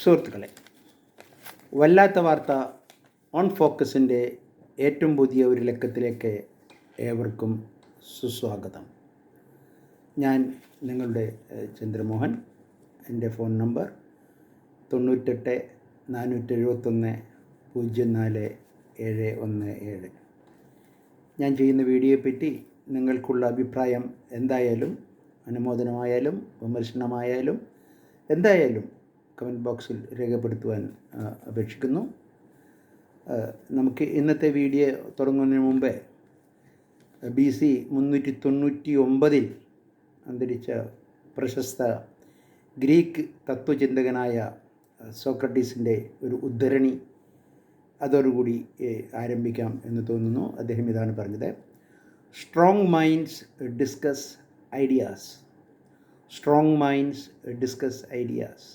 സുഹൃത്തുക്കളെ വല്ലാത്ത വാർത്ത ഓൺ ഫോക്കസിന്റെ ഏറ്റവും പുതിയ ഒരു ലക്കത്തിലേക്ക് ഏവർക്കും സുസ്വാഗതം. ഞാൻ നിങ്ങളുടെ ചന്ദ്രമോഹൻ. എന്റെ ഫോൺ നമ്പർ തൊണ്ണൂറ്റെട്ട് നാനൂറ്റി എഴുപത്തൊന്ന് പൂജ്യം നാല് ഏഴ് ഒന്ന് ഏഴ്. ഞാൻ ചെയ്യുന്ന വീഡിയോയെപ്പറ്റി നിങ്ങൾക്കുള്ള അഭിപ്രായം എന്തായാലും അനുമോദനമായാലും വിമർശനമായാലും എന്തായാലും കമന്റ് ബോക്സിൽ രേഖപ്പെടുത്തുവാൻ അപേക്ഷിക്കുന്നു. നമുക്ക് ഇന്നത്തെ വീഡിയോ തുടങ്ങുന്നതിന് മുമ്പേ ബി സി മുന്നൂറ്റി തൊണ്ണൂറ്റി ഒമ്പതിൽ അന്തരിച്ച പ്രശസ്ത ഗ്രീക്ക് തത്വചിന്തകനായ സോക്രട്ടീസിന്റെ ഒരു ഉദ്ധരണി അതോടുകൂടി ആരംഭിക്കാം എന്ന് തോന്നുന്നു. അദ്ദേഹം ഇതാണ് പറഞ്ഞത്. Strong minds discuss ideas strong minds discuss ideas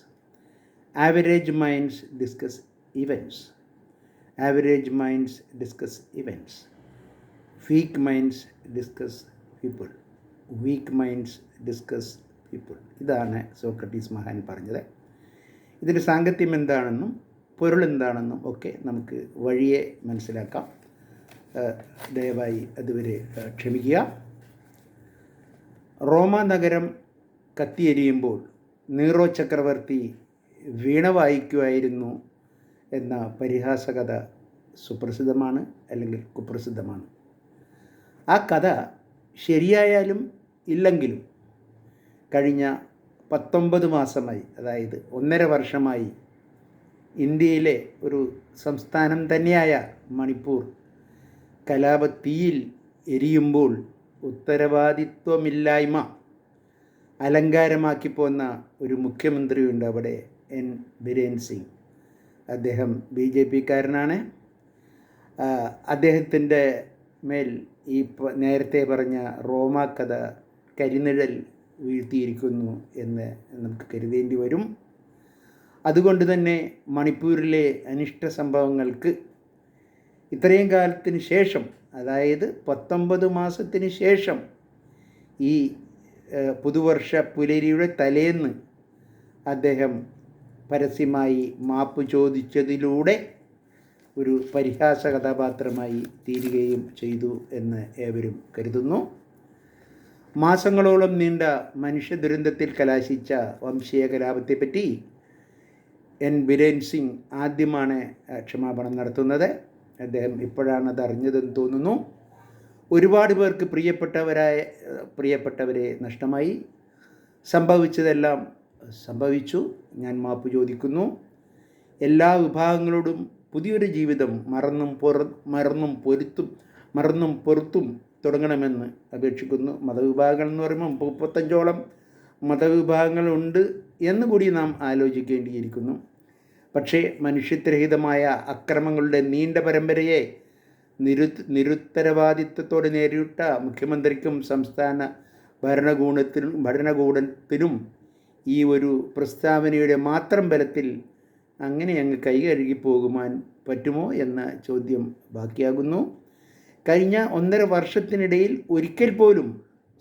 average minds discuss events average minds discuss events weak minds discuss people week minds discuss people ഇതാണ് സോക്രട്ടീസ് മഹാൻ പറഞ്ഞത്. ഇതിന്റെ സാങ്കത്യം എന്താണെന്നും പൊരുൾ എന്താണെന്നും ഒക്കെ നമുക്ക് വഴിയെ മനസ്സിലാക്കാം. ദയവായി അതുവരെ ക്ഷമിക്കുക. റോമ നഗരം കത്തിയെരിയുമ്പോൾ നീറോ ചക്രവർത്തി വീണ വായിക്കുമായിരുന്നു എന്ന പരിഹാസകഥ സുപ്രസിദ്ധമാണ് അല്ലെങ്കിൽ കുപ്രസിദ്ധമാണ്. ആ കഥ ശരിയായാലും ഇല്ലെങ്കിലും കഴിഞ്ഞ പത്തൊമ്പത് മാസമായി അതായത് ഒന്നര വർഷമായി ഇന്ത്യയിലെ ഒരു സംസ്ഥാനം തന്നെയായ മണിപ്പൂർ കലാപത്തീയിൽ എരിയുമ്പോൾ ഉത്തരവാദിത്വമില്ലായ്മ അലങ്കാരമാക്കി പോന്ന ഒരു മുഖ്യമന്ത്രിയുണ്ട് അവിടെ എൻ ബിരേൻ സിംഗ്. അദ്ദേഹം ബി ജെ പിക്കാരനാണ് അദ്ദേഹത്തിന്റെ മേൽ ഈ നേരത്തെ പറഞ്ഞ റോമ കഥ കരിനിഴൽ വീഴ്ത്തിയിരിക്കുന്നു എന്ന് നമുക്ക് കരുതേണ്ടി വരും. അതുകൊണ്ട് തന്നെ മണിപ്പൂരിലെ അനിഷ്ട സംഭവങ്ങൾക്ക് ഇത്രയും കാലത്തിന് ശേഷം അതായത് പത്തൊമ്പത് മാസത്തിന് ശേഷം ഈ പുതുവർഷ പുലരിയുടെ തലേന്ന് അദ്ദേഹം പരസ്യമായി മാപ്പ് ചോദിച്ചതിലൂടെ ഒരു പരിഹാസ കഥാപാത്രമായി തീരുകയും ചെയ്തു എന്ന് ഏവരും കരുതുന്നു. മാസങ്ങളോളം നീണ്ട മനുഷ്യ ദുരന്തത്തിൽ കലാശിച്ച വംശീയ കലാപത്തെപ്പറ്റി എൻ. ബിരേൻ സിംഗ് ആദ്യമാണ് ക്ഷമാപണം നടത്തുന്നത്. അദ്ദേഹം ഇപ്പോഴാണ് അത് അറിഞ്ഞതെന്ന് തോന്നുന്നു. ഒരുപാട് പേർക്ക് പ്രിയപ്പെട്ടവരായ പ്രിയപ്പെട്ടവരെ നഷ്ടമായി. സംഭവിച്ചതെല്ലാം സംഭവിച്ചു. ഞാൻ മാപ്പ് ചോദിക്കുന്നു. എല്ലാ വിഭാഗങ്ങളോടും പുതിയൊരു ജീവിതം മറന്നും പൊറ മറന്നും പൊരുത്തും മറന്നും പൊറുത്തും തുടങ്ങണമെന്ന് അപേക്ഷിക്കുന്നു. മതവിഭാഗങ്ങൾ എന്ന് പറയുമ്പോൾ മുപ്പത്തഞ്ചോളം മതവിഭാഗങ്ങളുണ്ട് എന്ന് കൂടി നാം ആലോചിക്കേണ്ടിയിരിക്കുന്നു. പക്ഷേ മനുഷ്യത്വരഹിതമായ അക്രമങ്ങളുടെ നീണ്ട പരമ്പരയെ നിരു നിരുത്തരവാദിത്വത്തോടെ നേരിട്ട മുഖ്യമന്ത്രിക്കും സംസ്ഥാന ഭരണകൂടത്തിനും ഭരണകൂടത്തിനും ഈ ഒരു പ്രസ്താവനയുടെ മാത്രം ബലത്തിൽ അങ്ങനെ അങ്ങ് കൈകഴുകി പോകുവാൻ പറ്റുമോ എന്ന ചോദ്യം ബാക്കിയാകുന്നു. കഴിഞ്ഞ ഒന്നര വർഷത്തിനിടയിൽ ഒരിക്കൽ പോലും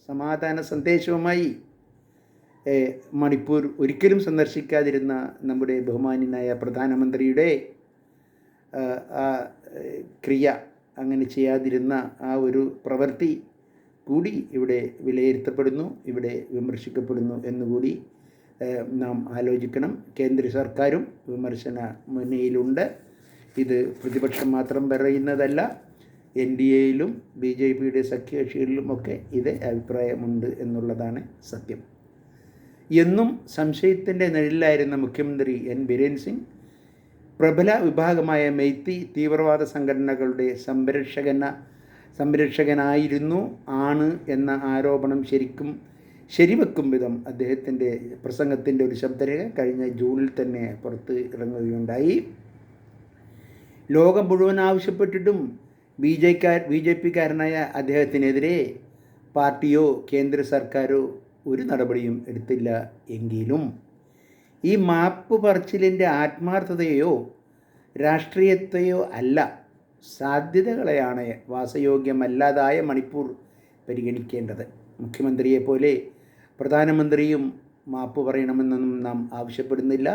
സമാധാന സന്ദേശവുമായി മണിപ്പൂർ ഒരിക്കലും സന്ദർശിക്കാതിരുന്ന നമ്മുടെ ബഹുമാന്യനായ പ്രധാനമന്ത്രിയുടെ ആ, ക്രിയ അങ്ങനെ ചെയ്യാതിരുന്ന ആ ഒരു പ്രവൃത്തി കൂടി ഇവിടെ വിലയിരുത്തപ്പെടുന്നു ഇവിടെ വിമർശിക്കപ്പെടുന്നു എന്നുകൂടി നാം ആലോചിക്കണം. കേന്ദ്ര സർക്കാരും വിമർശന മുന്നിലുണ്ട് ഇത് പ്രതിപക്ഷം മാത്രം പറയുന്നതല്ല എൻ ഡി എയിലും ബി ജെ പിയുടെ സഖ്യകക്ഷികളിലുമൊക്കെ ഇതേ അഭിപ്രായമുണ്ട് എന്നുള്ളതാണ് സത്യം. എന്നും സംശയത്തിന്റെ നിഴലിലായിരുന്ന മുഖ്യമന്ത്രി എൻ ബിരേൻ സിംഗ് പ്രബല വിഭാഗമായ മെയ്ത്തി തീവ്രവാദ സംഘടനകളുടെ സംരക്ഷകന സംരക്ഷകനായിരുന്നു ആണ് എന്ന ആരോപണം ശരിക്കും ശരിവെക്കും വിധം അദ്ദേഹത്തിന്റെ പ്രസംഗത്തിന്റെ ഒരു ശബ്ദരേഖ കഴിഞ്ഞ ജൂണിൽ തന്നെ പുറത്ത് ഇറങ്ങുകയുണ്ടായി. ലോകം മുഴുവൻ ആവശ്യപ്പെട്ടിട്ടും ബി ജെക്കാർ ബി ജെ പിക്കാരനായ അദ്ദേഹത്തിനെതിരെ പാർട്ടിയോ കേന്ദ്ര സർക്കാരോ ഒരു നടപടിയും എടുത്തില്ല എങ്കിലും ഈ മാപ്പ് പറച്ചിലിന്റെ ആത്മാർത്ഥതയോ രാഷ്ട്രീയത്തെയോ അല്ല സാധ്യതകളെയാണ് വാസയോഗ്യമല്ലാതായ മണിപ്പൂർ പരിഗണിക്കേണ്ടത്. മുഖ്യമന്ത്രിയെപ്പോലെ പ്രധാനമന്ത്രിയും മാപ്പ് പറയണമെന്നൊന്നും നാം ആവശ്യപ്പെടുന്നില്ല.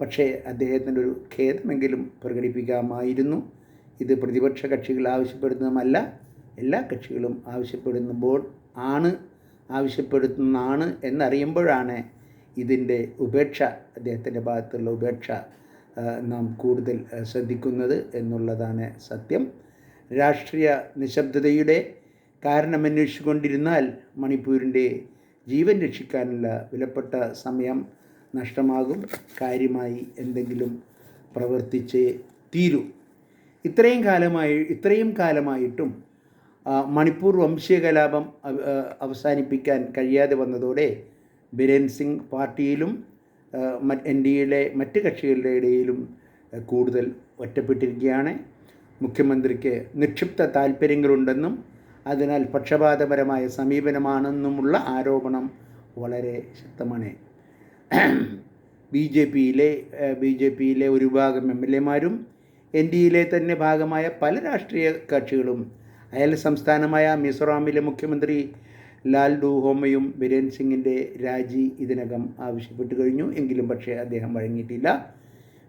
പക്ഷേ അദ്ദേഹത്തിന്റെ ഒരു ഖേദമെങ്കിലും പ്രകടിപ്പിക്കാമായിരുന്നു. ഇത് പ്രതിപക്ഷ കക്ഷികൾ ആവശ്യപ്പെടുന്നതുമല്ല എല്ലാ കക്ഷികളും ആവശ്യപ്പെടുമ്പോൾ ആണ് ആവശ്യപ്പെടുന്നതാണ് എന്നറിയുമ്പോഴാണ് ഇതിന്റെ ഉപേക്ഷ അദ്ദേഹത്തിന്റെ ഭാഗത്തുള്ള ഉപേക്ഷ നാം കൂടുതൽ ശ്രദ്ധിക്കുന്നത് എന്നുള്ളതാണ് സത്യം. രാഷ്ട്രീയ നിശബ്ദതയുടെ കാരണമന്വേഷിച്ചുകൊണ്ടിരുന്നാൽ മണിപ്പൂരിന്റെ ജീവൻ രക്ഷിക്കാനുള്ള വിലപ്പെട്ട സമയം നഷ്ടമാകും. കാര്യമായി എന്തെങ്കിലും പ്രവർത്തിച്ചേ തീരൂ. ഇത്രയും കാലമായി ഇത്രയും കാലമായിട്ടും മണിപ്പൂർ വംശീയ കലാപം അവസാനിപ്പിക്കാൻ കഴിയാതെ വന്നതോടെ ബിരേൻ സിംഗ് പാർട്ടിയിലും എൻ ഡി എയിലെ മറ്റ് കക്ഷികളുടെ ഇടയിലും കൂടുതൽ ഒറ്റപ്പെട്ടിരിക്കുകയാണ്. മുഖ്യമന്ത്രിക്ക് നിക്ഷിപ്ത താല്പര്യങ്ങളുണ്ടെന്നും അതിനാൽ പക്ഷപാതപരമായ സമീപനമാണെന്നുമുള്ള ആരോപണം വളരെ ശക്തമാണ്. ബി ജെ പിയിലെ ബി ജെ പിയിലെ ഒരു വിഭാഗം എം എൽ എമാരും എൻ ഡി എയിലെ തന്നെ ഭാഗമായ പല രാഷ്ട്രീയ കക്ഷികളും അയൽ സംസ്ഥാനമായ മിസോറാമിലെ മുഖ്യമന്ത്രി ലാൽ ഡു ഹോമയും ബിരേൻ സിംഗിന്റെ രാജി ഇതിനകം ആവശ്യപ്പെട്ടു കഴിഞ്ഞു. എങ്കിലും പക്ഷേ അദ്ദേഹം വഴങ്ങിയിട്ടില്ല.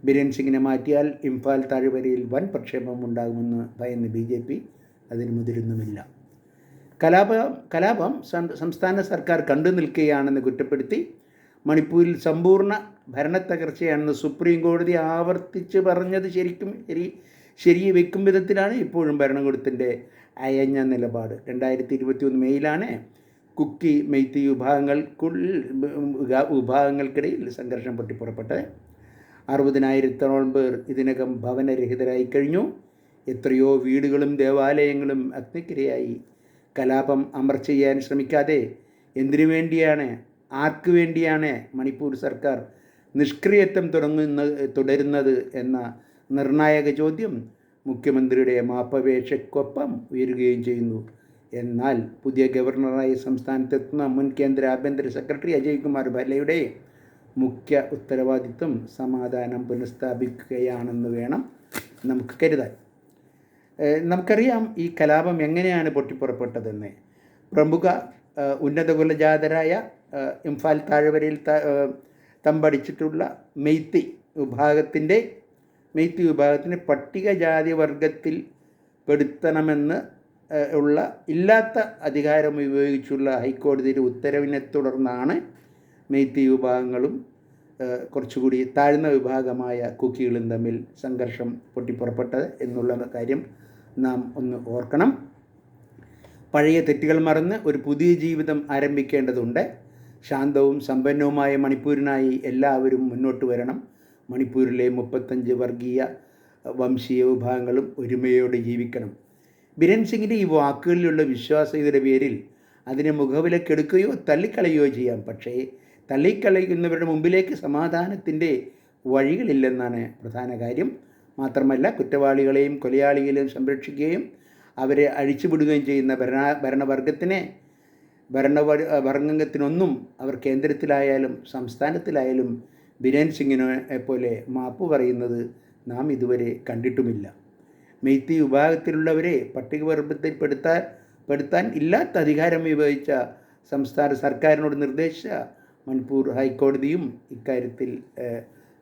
ബിരേൻ സിംഗിനെ മാറ്റിയാൽ ഇംഫാൽ താഴ്വരയിൽ വൻ പ്രക്ഷേപം ഉണ്ടാകുമെന്ന് ഭയന്ന് ബി ജെ പി അതിന് മുതിരുന്നുമില്ല. കലാപ കലാപം സംസ്ഥാന സർക്കാർ കണ്ടു നിൽക്കുകയാണെന്ന് കുറ്റപ്പെടുത്തി മണിപ്പൂരിൽ സമ്പൂർണ ഭരണത്തകർച്ചയാണെന്ന് സുപ്രീം കോടതി ആവർത്തിച്ച് പറഞ്ഞത് ശരിക്കും ശരി ശരി വെക്കും വിധത്തിലാണ് ഇപ്പോഴും ഭരണകൂടത്തിന്റെ അയഞ്ഞ നിലപാട്. രണ്ടായിരത്തി ഇരുപത്തി ഒന്ന് മെയ്യിലാണ് കുക്കി മെയ്ത്തി വിഭാഗങ്ങൾക്കുള്ളിൽ വിഭാഗങ്ങൾക്കിടയിൽ സംഘർഷം പൊട്ടിപ്പുറപ്പെട്ടത്. അറുപതിനായിരത്തോളം പേർ ഇതിനകം ഭവനരഹിതരായി കഴിഞ്ഞു. എത്രയോ വീടുകളും ദേവാലയങ്ങളും അഗ്നിക്കിരയായി കലാപം അമർ ചെയ്യാൻ ശ്രമിക്കാതെ എന്തിനു വേണ്ടിയാണ് ആർക്കു വേണ്ടിയാണ് മണിപ്പൂർ സർക്കാർ നിഷ്ക്രിയത്വം തുടങ്ങുന്ന തുടരുന്നത് എന്ന നിർണായക ചോദ്യം മുഖ്യമന്ത്രിയുടെ മാപ്പപേക്ഷയ്ക്കൊപ്പം ഉയരുകയും ചെയ്യുന്നു. എന്നാൽ പുതിയ ഗവർണറായി സംസ്ഥാനത്തെത്തുന്ന മുൻ കേന്ദ്ര ആഭ്യന്തര സെക്രട്ടറി അജയ് കുമാർ ഭല്ലയുടെ മുഖ്യ ഉത്തരവാദിത്വം സമാധാനം പുനഃസ്ഥാപിക്കുകയാണെന്ന് വേണം നമുക്ക് കരുതാൻ. നമുക്കറിയാം ഈ കലാപം എങ്ങനെയാണ് പൊട്ടിപ്പുറപ്പെട്ടതെന്ന്. പ്രമുഖ ഉന്നത കുലജാതരായ ഇംഫാൽ താഴ്വരയിൽ തമ്പടിച്ചിട്ടുള്ള മെയ്ത്തി വിഭാഗത്തിന്റെ മെയ്ത്തി വിഭാഗത്തിന് പട്ടികജാതി വർഗത്തിൽ പെടുത്തണമെന്ന് ഉള്ള ഇല്ലാത്ത അധികാരം ഉപയോഗിച്ചുള്ള ഹൈക്കോടതിയുടെ ഉത്തരവിനെ തുടർന്നാണ് മെയ്ത്തി വിഭാഗങ്ങളും കുറച്ചുകൂടി താഴ്ന്ന വിഭാഗമായ കുക്കികളും തമ്മിൽ സംഘർഷം പൊട്ടിപ്പുറപ്പെട്ടത് എന്നുള്ള കാര്യം നാം ഒന്ന് ഓർക്കണം. പഴയ തെറ്റുകൾ മറന്ന് ഒരു പുതിയ ജീവിതം ആരംഭിക്കേണ്ടതുണ്ട്. ശാന്തവും സമ്പന്നവുമായ മണിപ്പൂരിനായി എല്ലാവരും മുന്നോട്ട് വരണം. മണിപ്പൂരിലെ മുപ്പത്തഞ്ച് വർഗീയ വംശീയ വിഭാഗങ്ങളും ഒരുമയോടെ ജീവിക്കണം. ബിരൻ സിംഗിന്റെ ഈ വാക്കുകളിലുള്ള വിശ്വാസ്യതയുടെ പേരിൽ അതിനെ മുഖവിലക്കെടുക്കുകയോ തള്ളിക്കളയുകയോ ചെയ്യാം. പക്ഷേ തള്ളിക്കളയുന്നവരുടെ മുമ്പിലേക്ക് സമാധാനത്തിന്റെ വഴികളില്ലെന്നാണ് പ്രധാന കാര്യം. മാത്രമല്ല കുറ്റവാളികളെയും കൊലയാളികളെയും സംരക്ഷിക്കുകയും അവരെ അഴിച്ചുവിടുകയും ചെയ്യുന്ന ഭരണ ഭരണവർഗത്തിനെ ഭരണ വർഗത്തിനൊന്നും അവർ കേന്ദ്രത്തിലായാലും സംസ്ഥാനത്തിലായാലും ബിരേൻ സിംഗിനെ പോലെ മാപ്പ് പറയുന്നത് നാം ഇതുവരെ കണ്ടിട്ടുമില്ല. മെയ്ത്തി വിഭാഗത്തിലുള്ളവരെ പട്ടികവർഗത്തിൽപ്പെടുത്താൻ പെടുത്താൻ ഇല്ലാത്ത അധികാരം ഉപയോഗിച്ച സംസ്ഥാന സർക്കാരിനോട് നിർദ്ദേശിച്ച മണിപ്പൂർ ഹൈക്കോടതിയും ഇക്കാര്യത്തിൽ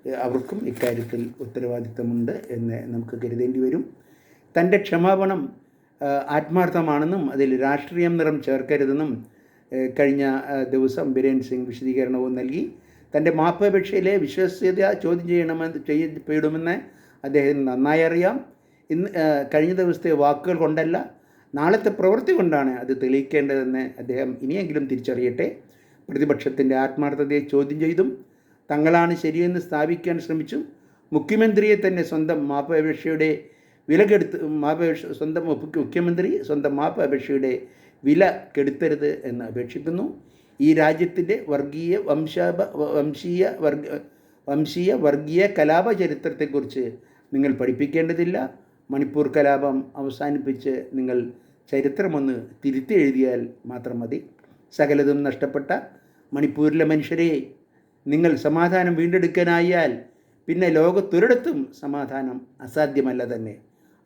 അവർക്കും ഇക്കാര്യത്തിൽ ഉത്തരവാദിത്തമുണ്ട് എന്ന് നമുക്ക് കരുതേണ്ടി വരും. തന്റെ ക്ഷമാപണം ആത്മാർത്ഥമാണെന്നും അതിൽ രാഷ്ട്രീയം നിറം ചേർക്കരുതെന്നും കഴിഞ്ഞ ദിവസം ബിരേൻ സിംഗ് വിശദീകരണവും നൽകി. തന്റെ മാപ്പപേക്ഷയിലെ വിശ്വസ്യത ചോദ്യം ചെയ്യണമെന്ന് ചെയ്യപ്പെടുമെന്ന് അദ്ദേഹത്തിന് നന്നായി അറിയാം. ഇന്ന് കഴിഞ്ഞ ദിവസത്തെ വാക്കുകൾ കൊണ്ടല്ല നാളത്തെ പ്രവൃത്തി കൊണ്ടാണ് അത് തെളിയിക്കേണ്ടതെന്ന് അദ്ദേഹം ഇനിയെങ്കിലും തിരിച്ചറിയട്ടെ. പ്രതിപക്ഷത്തിന്റെ ആത്മാർത്ഥതയെ ചോദ്യം ചെയ്തും തങ്ങളാണ് ശരിയെന്ന് സ്ഥാപിക്കാൻ ശ്രമിച്ചു മുഖ്യമന്ത്രിയെ തന്നെ സ്വന്തം മാപ്പപേക്ഷയുടെ വില കെടുത്ത് മാപ്പപേക്ഷ സ്വന്തം മുഖ്യമന്ത്രി സ്വന്തം മാപ്പപേക്ഷയുടെ വില കെടുത്തരുത് എന്ന് അപേക്ഷിക്കുന്നു. ഈ രാജ്യത്തിന്റെ വർഗീയ വംശ വംശീയ വർഗ വംശീയ വർഗീയ കലാപ ചരിത്രത്തെക്കുറിച്ച് നിങ്ങൾ പഠിപ്പിക്കേണ്ടതില്ല. മണിപ്പൂർ കലാപം അവസാനിപ്പിച്ച് നിങ്ങൾ ചരിത്രമൊന്ന് തിരുത്തി എഴുതിയാൽ മാത്രം മതി. സകലതും നഷ്ടപ്പെട്ട മണിപ്പൂരിലെ മനുഷ്യരെ നിങ്ങൾ സമാധാനം വീണ്ടെടുക്കാനായാൽ പിന്നെ ലോകത്തൊരിടത്തും സമാധാനം അസാധ്യമല്ല തന്നെ.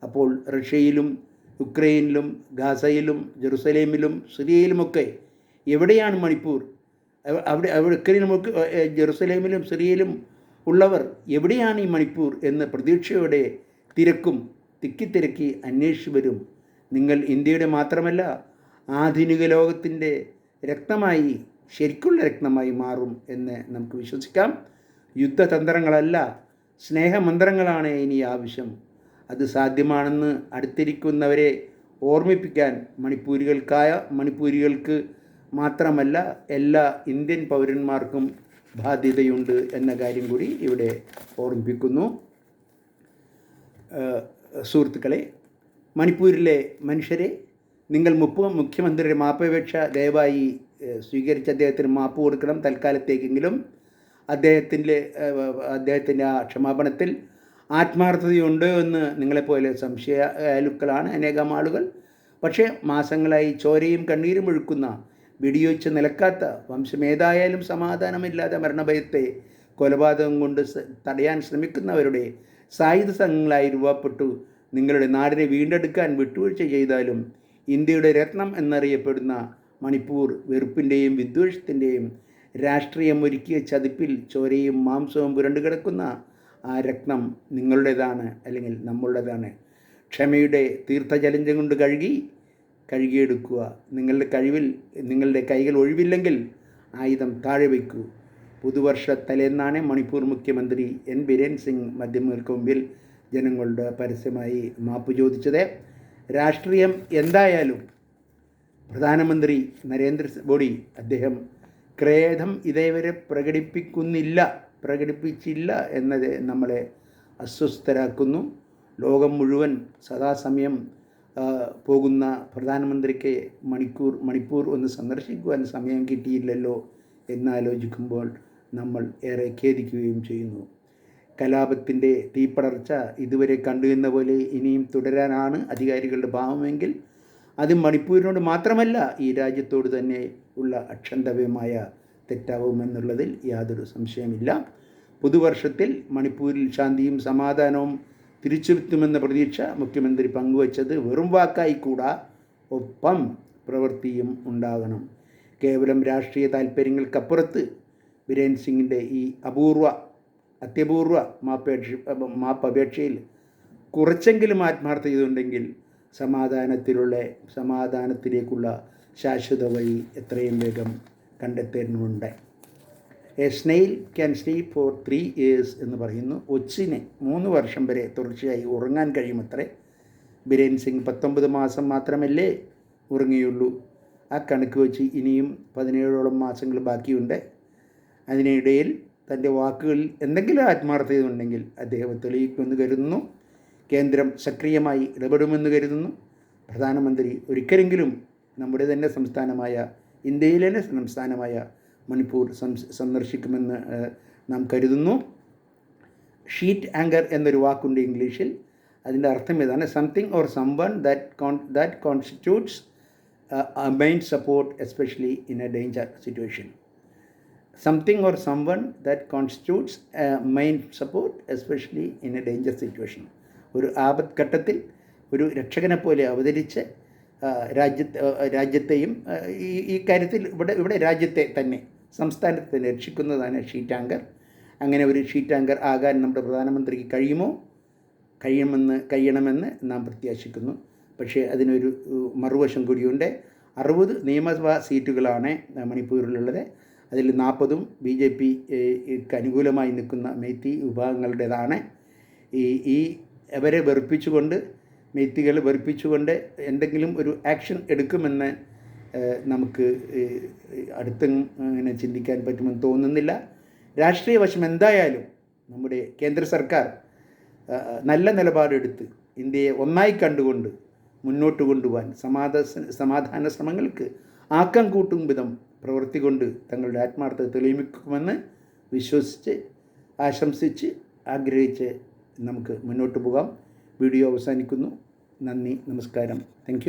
അപ്പോൾ റഷ്യയിലും ഉക്രൈനിലും ഗാസയിലും ജെറുസലേമിലും സിറിയയിലുമൊക്കെ എവിടെയാണ് മണിപ്പൂർ? അവിടെ യുക്രൈനിലുമൊക്കെ ജെറുസലേമിലും സിറിയയിലും ഉള്ളവർ എവിടെയാണ് ഈ മണിപ്പൂർ എന്ന് പ്രതീക്ഷയോടെ തിരക്കും തിക്കിത്തിരക്കി അന്വേഷിച്ചു വരും. നിങ്ങൾ ഇന്ത്യയുടെ മാത്രമല്ല ആധുനിക ലോകത്തിന്റെ രക്തമായി ശരിക്കുള്ള രക്തമായി മാറും എന്ന് നമുക്ക് വിശ്വസിക്കാം. യുദ്ധതന്ത്രങ്ങളല്ല സ്നേഹമന്ത്രങ്ങളാണ് ഇനി ആവശ്യം. അത് സാധ്യമാണെന്ന് അടുത്തിരിക്കുന്നവരെ ഓർമ്മിപ്പിക്കാൻ മണിപ്പൂരികൾക്കായ മണിപ്പൂരികൾക്ക് മാത്രമല്ല എല്ലാ ഇന്ത്യൻ പൗരന്മാർക്കും ബാധ്യതയുണ്ട് എന്ന കാര്യം കൂടി ഇവിടെ ഓർമ്മിപ്പിക്കുന്നു. സുഹൃത്തുക്കളെ മണിപ്പൂരിലെ മനുഷ്യരെ നിങ്ങൾ മുപ്പ് മുഖ്യമന്ത്രിയുടെ മാപ്പപേക്ഷ ദയവായി സ്വീകരിച്ച് അദ്ദേഹത്തിന് മാപ്പ് കൊടുക്കണം തൽക്കാലത്തേക്കെങ്കിലും. അദ്ദേഹത്തിന്റെ അദ്ദേഹത്തിന്റെ ആ ക്ഷമാപണത്തിൽ ആത്മാർത്ഥതയുണ്ടോ എന്ന് നിങ്ങളെപ്പോലെ സംശയാലുക്കളാണ് അനേകം ആളുകൾ. പക്ഷേ മാസങ്ങളായി ചോരയും കണ്ണീരും ഒഴുക്കുന്ന വെടിയൊച്ച് നിലക്കാത്ത വംശം ഏതായാലും സമാധാനമില്ലാതെ മരണഭയത്തെ കൊലപാതകം കൊണ്ട് തടയാൻ ശ്രമിക്കുന്നവരുടെ സായുധ സംഘങ്ങളായി രൂപപ്പെട്ടു. നിങ്ങളുടെ നാടിനെ വീണ്ടെടുക്കാൻ വിട്ടുവീഴ്ച ചെയ്താലും ഇന്ത്യയുടെ രത്നം എന്നറിയപ്പെടുന്ന മണിപ്പൂർ വെറുപ്പിന്റെയും വിദ്വേഷത്തിന്റെയും രാഷ്ട്രീയം ഒരുക്കിയ ചതിപ്പിൽ ചോരയും മാംസവും പുരണ്ടു കിടക്കുന്ന ആ രക്തം നിങ്ങളുടേതാണ് അല്ലെങ്കിൽ നമ്മളുടേതാണ്. ക്ഷമയുടെ തീർത്ഥചലഞ്ചം കൊണ്ട് കഴുകി കഴുകിയെടുക്കുക. നിങ്ങളുടെ കഴിവിൽ നിങ്ങളുടെ കൈകൾ ഒഴിവില്ലെങ്കിൽ ആയുധം താഴെ വയ്ക്കൂ. പുതുവർഷ തലേന്നാണ് മണിപ്പൂർ മുഖ്യമന്ത്രി എൻ ബിരേൻ സിംഗ് മാധ്യമങ്ങൾക്ക് മുമ്പിൽ ജനങ്ങളുടെ പരസ്യമായി മാപ്പ് ചോദിച്ചത് രാഷ്ട്രീയം എന്തായാലും പ്രധാനമന്ത്രി നരേന്ദ്ര മോദി അദ്ദേഹം ക്രേധം ഇതേവരെ പ്രകടിപ്പിക്കുന്നില്ല പ്രകടിപ്പിച്ചില്ല എന്നത് നമ്മളെ അസ്വസ്ഥരാക്കുന്നു. ലോകം മുഴുവൻ സദാസമയം പോകുന്ന പ്രധാനമന്ത്രിക്ക് മണിക്കൂർ മണിപ്പൂർ ഒന്ന് സന്ദർശിക്കുവാൻ സമയം കിട്ടിയില്ലല്ലോ എന്നാലോചിക്കുമ്പോൾ നമ്മൾ ഏറെ ഖേദിക്കുകയും ചെയ്യുന്നു. കലാപത്തിന്റെ തീപ്പടർച്ച ഇതുവരെ കണ്ടുവെന്ന പോലെ ഇനിയും തുടരാനാണ് അധികാരികളുടെ ഭാവമെങ്കിൽ അത് മണിപ്പൂരിനോട് മാത്രമല്ല ഈ രാജ്യത്തോട് തന്നെ ഉള്ള അക്ഷന്തവ്യമായ തെറ്റാവുമെന്നുള്ളതിൽ യാതൊരു സംശയമില്ല പുതുവർഷത്തിൽ മണിപ്പൂരിൽ ശാന്തിയും സമാധാനവും തിരിച്ചെത്തുമെന്ന പ്രതീക്ഷ മുഖ്യമന്ത്രി പങ്കുവച്ചത് വെറും വാക്കായി കൂടാ ഒപ്പം പ്രവൃത്തിയും ഉണ്ടാകണം. കേവലം രാഷ്ട്രീയ താല്പര്യങ്ങൾക്കപ്പുറത്ത് ബിരേൻ സിംഗിന്റെ ഈ അപൂർവ അത്യപൂർവ മാപ്പേക്ഷ മാപ്പപേക്ഷയിൽ കുറച്ചെങ്കിലും ആത്മാർത്ഥതയുണ്ടെങ്കിൽ സമാധാനത്തിലുള്ള സമാധാനത്തിലേക്കുള്ള ശാശ്വത വഴി എത്രയും വേഗം കണ്ടെത്തേണ്ടതുണ്ട്. A snail can sleep for three years എന്ന് പറയുന്നു. ഒച്ചിനെ മൂന്ന് വർഷം വരെ തുടർച്ചയായി ഉറങ്ങാൻ കഴിയുമത്രേ. ബിരേൻ സിംഗ് പത്തൊമ്പത് മാസം മാത്രമല്ലേ ഉറങ്ങിയുള്ളൂ. ആ കണക്ക് വെച്ച് ഇനിയും പതിനേഴോളം മാസങ്ങൾ ബാക്കിയുണ്ട്. അതിനിടയിൽ തന്റെ വാക്കുകളിൽ എന്തെങ്കിലും ആത്മാർത്ഥതയുണ്ടെങ്കിൽ അദ്ദേഹം തെളിയിക്കുമെന്ന് കരുതുന്നു. കേന്ദ്രം സക്രിയമായി ഇടപെടുമെന്ന് കരുതുന്നു. പ്രധാനമന്ത്രി ഒരിക്കലെങ്കിലും നമ്മുടെ തന്നെ സംസ്ഥാനമായ ഇന്ത്യയിലെ തന്നെ സംസ്ഥാനമായ മണിപ്പൂർ സന്ദർശിക്കുമെന്ന് നാം കരുതുന്നു. ഷീറ്റ് ആങ്കർ എന്നൊരു വാക്കുണ്ട് ഇംഗ്ലീഷിൽ. അതിന്റെ അർത്ഥം ഇതാണ് something or someone that con that constitutes main support especially in a danger situation. Something or someone that constitutes main support especially in a danger situation. ഒരു ആപത് ഘട്ടത്തിൽ ഒരു രക്ഷകനെ പോലെ അവതരിച്ച് രാജ്യത്തെ രാജ്യത്തെയും ഈ ഈ കാര്യത്തിൽ ഇവിടെ ഇവിടെ രാജ്യത്തെ തന്നെ സംസ്ഥാനത്തെ തന്നെ രക്ഷിക്കുന്നതാണ് ഷീറ്റാങ്കർ അങ്ങനെ ഒരു ഷീറ്റാങ്കർ ആകാൻ നമ്മുടെ പ്രധാനമന്ത്രിക്ക് കഴിയുമോ? കഴിയുമെന്ന് കഴിയണമെന്ന് നാം പ്രത്യാശിക്കുന്നു. പക്ഷേ അതിനൊരു മറുവശം കൂടിയുണ്ട്. അറുപത് നിയമസഭാ സീറ്റുകളാണ് മണിപ്പൂരിലുള്ളത്. അതിൽ നാൽപ്പതും ബി ജെ പിക്ക് അനുകൂലമായി നിൽക്കുന്ന മെയ്ത്തി വിഭാഗങ്ങളുടേതാണ്. ഈ ഈ അവരെ വെറുപ്പിച്ചുകൊണ്ട് മെയ്ത്തികളെ വെറുപ്പിച്ചുകൊണ്ട് എന്തെങ്കിലും ഒരു ആക്ഷൻ എടുക്കുമെന്ന് നമുക്ക് അടുത്ത അങ്ങനെ ചിന്തിക്കാൻ പറ്റുമെന്ന് തോന്നുന്നില്ല. രാഷ്ട്രീയ വശം എന്തായാലും നമ്മുടെ കേന്ദ്ര സർക്കാർ നല്ല നിലപാടെടുത്ത് ഇന്ത്യയെ ഒന്നായി കണ്ടുകൊണ്ട് മുന്നോട്ട് കൊണ്ടുപോകാൻ സമാധാന സമാധാന ശ്രമങ്ങൾക്ക് ആക്കം കൂട്ടും വിധം പ്രവൃത്തി കൊണ്ട് തങ്ങളുടെ ആത്മാർത്ഥത തെളിയിക്കുമെന്ന് വിശ്വസിച്ച് ആശംസിച്ച് ആഗ്രഹിച്ച് നമുക്ക് മുന്നോട്ട് പോകാം. വീഡിയോ അവസാനിക്കുന്നു. നന്ദി നമസ്കാരം. താങ്ക്